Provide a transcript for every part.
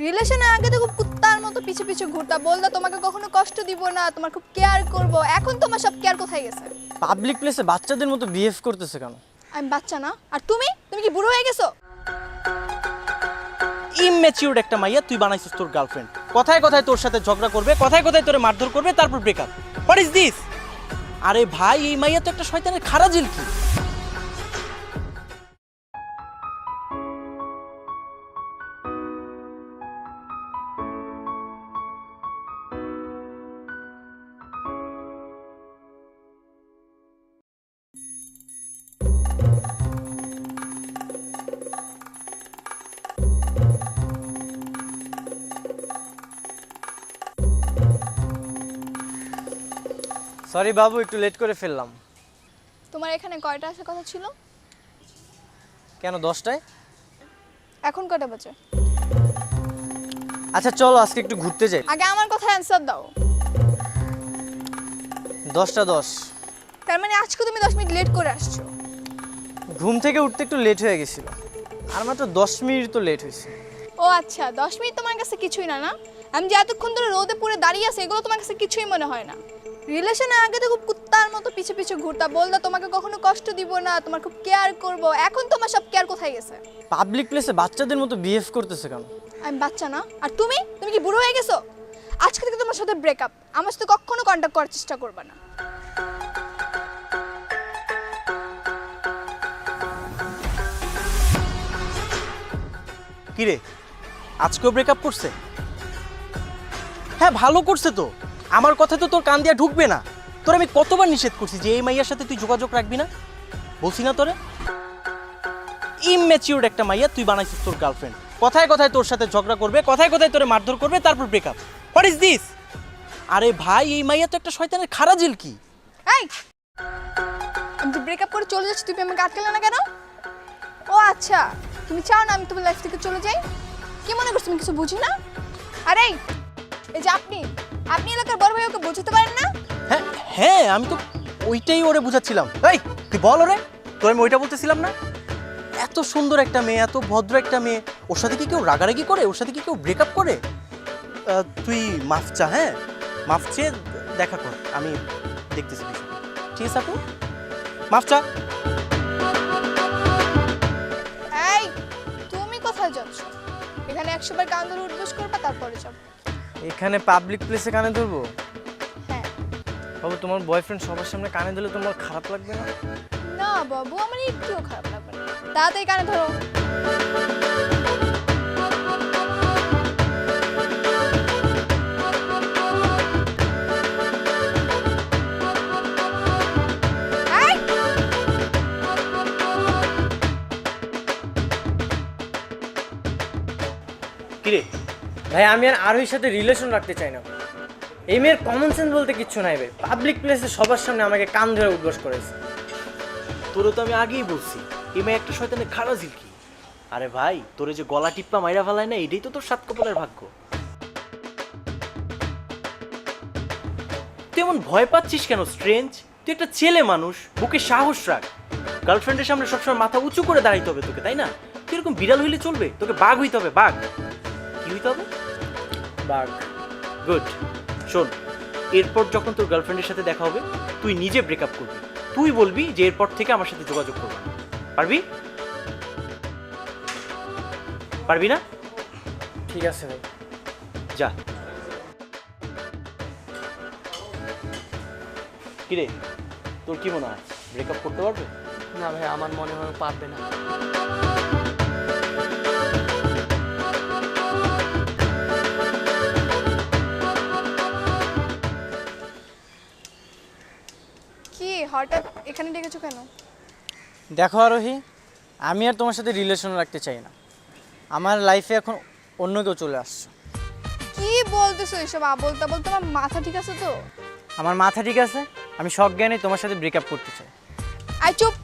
রিলেশনে আগে তো খুব কুত্তার মতো পিছে পিছে ঘুরতা বললা তোমাকে কখনো কষ্ট দিব না তোমার খুব কেয়ার করব। এখন তোমার সব কেয়ার কোথায় গেছে? পাবলিক প্লেসে বাচ্চাদের মতো বিহেভ করতেছে কেন? আমি বাচ্চা না। আর তুমি? তুমি কি বুড়ো হয়ে গেছো? ইমম্যাচিউরড একটা মাইয়া তুই বানাইছিস তোর গার্লফ্রেন্ড কথায় কথায় তোর সাথে ঝগড়া করবে কথায় কথায় তোরে মারধর করবে তারপর ব্রেকআপ হোয়াট ইজ দিস আরে ভাই এই মাইয়া তো একটা শয়তানের খারা কি? সরি বাবু একটু লেট করে ফেললাম। তোমার এখানে কয়টা আসার কথা ছিল? কেন দশটায়? এখন কটা বাজে? আচ্ছা চলো আজকে একটু ঘুরতে যাই। আগে আমার কথা অ্যান্সার দাও। দশটা দশ। তার মানে আজকে তুমি দশ মিনিট লেট করে আসছো। ঘুম থেকে উঠতে একটু লেট হয়ে গেছিল। আর মাত্র দশ মিনিট তো লেট হয়েছে। ও আচ্ছা দশ মিনিট তোমার কাছে কিছুই না না? আমি যে এতক্ষণ ধরে রোদে পুরে দাঁড়িয়ে আছি এগুলো তোমার কাছে কিছুই মনে হয় না। রিলেশনে আগে তো খুব কুত্তার মতো পিছে পিছে ঘুরতা বললা তোমাকে কখনো কষ্ট দিব না তোমার খুব কেয়ার করব। এখন তোমার সব কেয়ার কোথায় গেছে? পাবলিক প্লেসে বাচ্চাদের মতো বিহেভ করতেছে কেন? আমি বাচ্চা না। আর তুমি? তুমি কি বুড়ো হয়ে গেছো? আজকে থেকে তোমার সাথে ব্রেকআপ আমার সাথে কখনো কন্ট্যাক্ট করার চেষ্টা করবে না। কিরে আজকেও ব্রেকআপ করছে? হ্যাঁ ভালো করছে তো। আমার কথা তো তোর কান দিয়া ঢুকবে না। তোর আমি কতবার নিষেধ করছি যে এই মাইয়ার সাথে তুই যোগাযোগ রাখবি না? বলছি না তোরে? ইমম্যাচিউরড একটা মাইয়া তুই বানাইছিস তোর গার্লফ্রেন্ড কথায় কথায় তোর সাথে ঝগড়া করবে, কথায় কথায় তোরে মারধর করবে, তারপর ব্রেকআপ হোয়াট ইজ দিস আরে ভাই, এই মাইয়া তো একটা শয়তানের খারা কি? এই! আমি তো ব্রেকআপ করে চলে যাচ্ছি, তুমি আমাকে আটকালে না কেন? ও আচ্ছা তুমি চাও না আমি তোমার লাইফ থেকে চলে যাই? কি মনে করছ তুমি কিছু বুঝি না? আরে এই যে আপনি আপনি এলাকার বড় ভাই ওকে বোঝাতে পারেন না? হ্যাঁ হ্যাঁ আমি তো ওইটাই ওরে বুঝাচ্ছিলাম। এই তুই বল ওরে তোর আমি ওইটা বলতেছিলাম না? এত সুন্দর একটা মেয়ে এত ভদ্র একটা মেয়ে ওর সাথে কি কেউ রাগারাগি করে? ওর সাথে কি কেউ ব্রেকআপ করে? তুই মাফ চা হ্যাঁ? মাফ চেয়ে দেখা কর আমি দেখতেছি। ঠিক আছে আপু? মাফ চা। এই তুমি কোথায় যাচ্ছ? এখানে একশো বার কান ধরে করবা তারপরে যাব। এখানে পাবলিক প্লেসে কানে ধরবো? হ্যাঁ। বাবু তোমার বয়ফ্রেন্ড সবার সামনে কানে দিলে তোমার খারাপ লাগবে না? না বাবু আমার একটুও খারাপ লাগবে না। তাড়াতাড়ি কানে ধরো। ভাই, আমি আর আরোহীর সাথে রিলেশন রাখতে চাই না। এই মেয়ের কমন সেন্স বলতে কিচ্ছু নাই ভাই। পাবলিক প্লেসে সবার সামনে আমাকে কান ধরে উদ্বাস করেছে। তোরে তো আমি আগেই বলছি, এই মেয়ে একটা শয়তানের খারা ঝিলকি। আরে ভাই, তোরে যে গলা টিপ্পা মাইরা ফেলায় না, এটাই তো তোর সাত কপালের ভাগ্য। তুই এমন ভয় পাচ্ছিস কেন স্ট্রেঞ্জ তুই একটা ছেলে মানুষ, বুকে সাহস রাখ। গার্লফ্রেন্ডের সামনে সবসময় মাথা উঁচু করে দাঁড়াইতে হবে তোকে, তাই না? তুই এরকম বিড়াল হইলে চলবে, তোকে বাঘ হইতে হবে, বাঘ। কি হইতে হবে? বাঘ। গুড শোন এরপর যখন তোর গার্লফ্রেন্ডের সাথে দেখা হবে তুই নিজে ব্রেকআপ করবি। তুই বলবি যে এরপর থেকে আমার সাথে যোগাযোগ করবি পারবি? পারবি না? ঠিক আছে ভাই। যা। কিরে তোর কি মনে হয় ব্রেকআপ করতে পারবে? না ভাই আমার মনে হয় পারবে না। হঠাৎ এখানে ডেকেছো কেন? দেখো আরোহী আমি আর তোমার সাথে রিলেশন রাখতে চাই না। আমার লাইফে এখন অন্য কেউ চলে আসছে। কি বলতেছো এসব? আবল তাবল তোমার মাথা ঠিক আছে তো? আমার মাথা ঠিক আছে আমি সব সজ্ঞানে তোমার সাথে ব্রেকআপ করতে চাই। আই চুপ!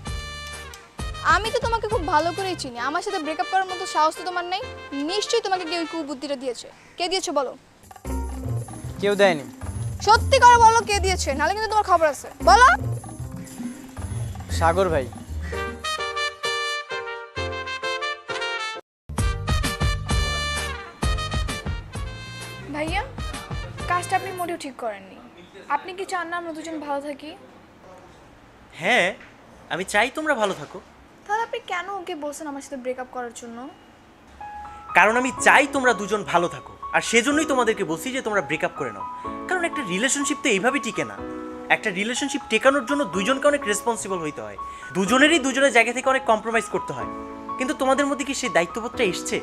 আমি তো তোমাকে খুব ভালো করেই চিনি। আমার সাথে ব্রেকআপ করার মতো সাহস তো তোমার নেই। নিশ্চয়ই তোমাকে কেউ এই কুবুদ্ধিটা দিয়েছে। কে দিয়েছে বলো? কেউ দেয়নি। সত্যি করে বলো কে দিয়েছে নাহলে কিন্তু তোমার খবর আছে। বলো! সাগর ভাই। ভাইয়া কাজটা আপনি মোটেও ঠিক করেননি। আপনি কি চান না আমরা দুজন ভালো থাকি? হ্যাঁ আমি চাই তোমরা ভালো থাকো। তাহলে আপনি কেন ওকে বলছেন আমার সাথে ব্রেকআপ করার জন্য? কারণ আমি চাই তোমরা দুজন ভালো থাকো। আর সেজন্যই তোমাদেরকে বলছি যে তোমরা ব্রেকআপ করে নাও। কারণ একটা রিলেশনশিপ তো এইভাবেই টিকে না। একটা রিলেশনশিপ টেকানোর জন্য দুজনকে অনেক রেসপন্সিবল হইতে হয়। দুজনেরই দুজনের জায়গা থেকে অনেক কম্প্রোমাইজ করতে হয়। কিন্তু তোমাদের মধ্যে কি সেই দায়িত্ববোধটা এসছে?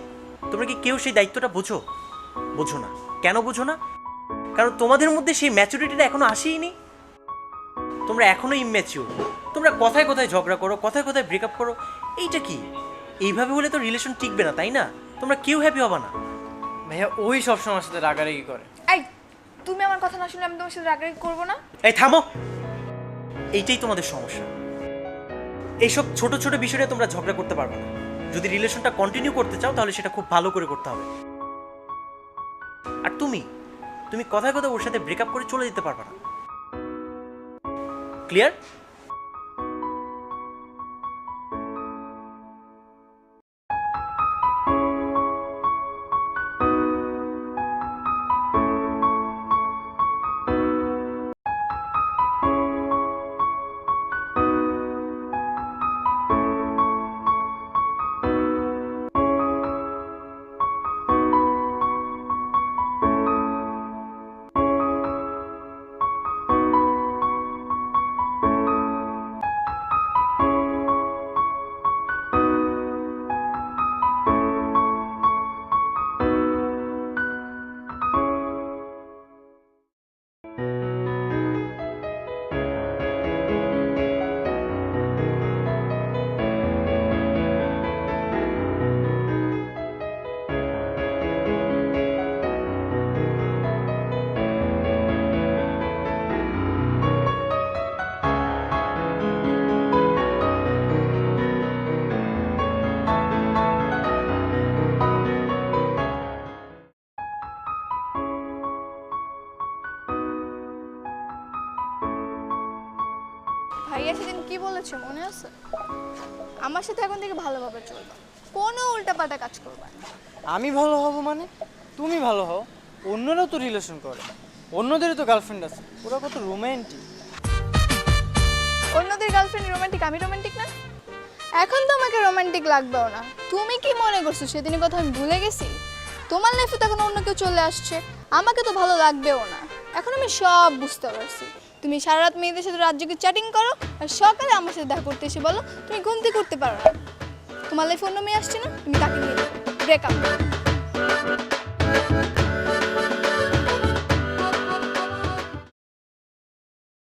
তোমরা কি কেউ সেই দায়িত্বটা বোঝো? বোঝো না। কেন বোঝো না? কারণ তোমাদের মধ্যে সেই ম্যাচুরিটিটা এখনও আসেইনি। তোমরা এখনও ইম্যাচিউর তোমরা কথায় কথায় ঝগড়া করো কথায় কথায় ব্রেকআপ করো। এইটা কি? এইভাবে হলে তো রিলেশন টিকবে না তাই না? তোমরা কেউ হ্যাপি হবে না। ভাইয়া ওই সবসময় আমার সাথে রাগারাগি করে। এই তুমি আমার কথা না শুনলে আমি তোমার সাথে রাগারাগি করব না? এই, থামো! এইটাই তোমাদের সমস্যা। এইসব ছোট ছোট বিষয়ে তোমরা ঝগড়া করতে পারবে না। যদি রিলেশনটা কন্টিনিউ করতে চাও, তাহলে সেটা খুব ভালো করে করতে হবে। আর তুমি? তুমি কথায় কথা ওর সাথে ব্রেকআপ করে চলে যেতে পারবে না। ক্লিয়ার ভাইয়া সেদিন কি বলেছে মনে আছে? আমার সাথে এখন থেকে ভালোভাবে চলবে। কোনো উল্টাপাল্টা কাজ করবে না। আমি ভালো হব মানে? তুমি ভালো হও। অন্যরাও তো রিলেশন করে। অন্যদেরও তো গার্লফ্রেন্ড আছে। ওরা কত রোম্যান্টিক অন্যদের গার্লফ্রেন্ড রোমান্টিক আমি রোমান্টিক না? এখন তো আমাকে রোমান্টিক লাগবেও না। তুমি কি মনে করছ সেদিনের কথা আমি ভুলে গেছি? তোমার লাইফে তখন অন্য কেউ চলে আসছে। আমাকে তো ভালো লাগবেও না। এখন আমি সব বুঝতে পারছি। তুমি সারা রাত মেয়েদের সাথে রাত রাজ্যকে চ্যাটিং করো আর সকালে আমার সাথে দেখা করতে এসে বলো তুমি ঘুম থেকে করতে পারো না। তোমার লাইফে অন্য মেয়ে আসছে না? তুমি তাকে নিয়ে ব্রেকআপ